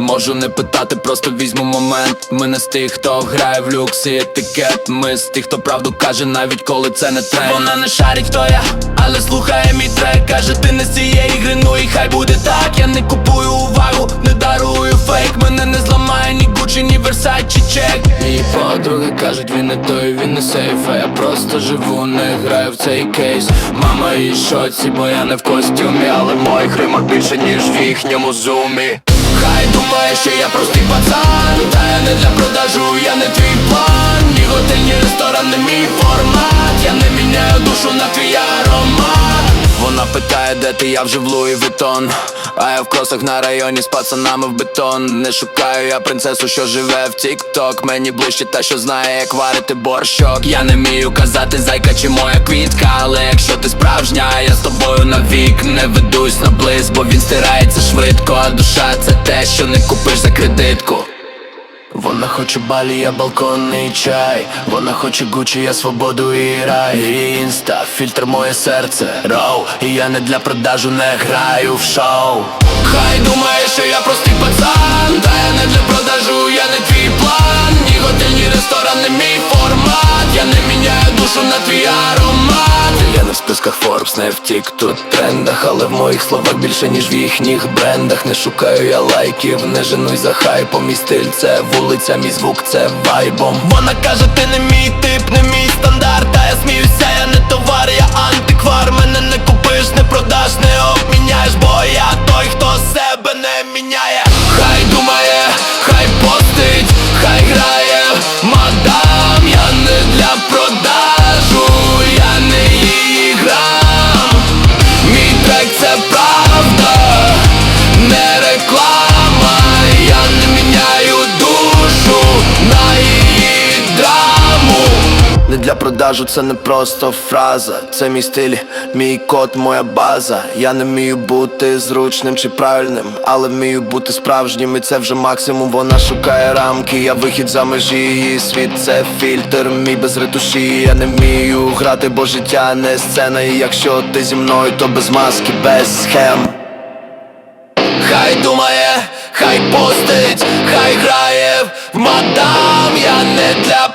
Можу не питати, просто візьму момент. Ми не з тих, хто грає в люкс і етикет. Ми з тих, хто правду каже, навіть коли це не тренд. Вона не шарить, хто я, але слухає мій трек. Каже, ти не з цієї гри, ну і хай буде так. Я не купую увагу, не дарую фейк. Мене не зламає ні Гуччі, ні Versace чек. Мої подруги кажуть, він не той, він не сейф А я просто живу, не граю в цей кейс. Мама і шоці, бо я не в костюмі Але моїх римах більше, ніж в їхньому зумі Хай що я простий пацан? Та я не для продажу, я не твій план. Ні готель, ні ресторан, не мій формат. Я не міняю душу на твій аромат. Вона питає, де ти, я вже в Луї Вітон. А я в кросах на районі з пацанами в бетон. Не шукаю я принцесу, що живе в тік-ток. Мені ближче та, що знає, як варити борщок. Я не вмію казати зайка чи моя квітка Але ти справжня, я з тобою навік Не ведусь на близь, бо він стирається швидко А душа це те, що не купиш за кредитку. Вона хоче балі, я балконний чай Вона хоче Гуччі, я свободу і рай. Її інста, фільтр моє серце Роу, і я не для продажу не граю в шоу. Хай думає, що я простий пацан Та я не для продажу, я не твій план. Ні готель, ні ресторан, не мій формат. Я не міняю душу на твій аромат Я не в списках Forbes, не в тік тут трендах Але в моїх словах більше, ніж в їхніх брендах. Не шукаю я лайків, не женуй за хайпом. Мій стиль це вулиця, мій звук це вайбом. Вона каже, ти не мій тип, не мій стандарт Та я сміюся, я не товар, я антиквар. Мене не купиш, не продаш, не обміняєш Бо я той, хто себе не міняє. Хай думає, продажу, це не просто фраза, це мій стиль, мій код, моя база. Я не вмію бути зручним чи правильним, але вмію бути справжнім, і це вже максимум. Вона шукає рамки, я вихід за межі її світ, це фільтр, мій без ретуші. Я не вмію грати, бо життя не сцена. І якщо ти зі мною, то без маски, без схем. Хай думає, хай постить, хай грає в мадам, я не для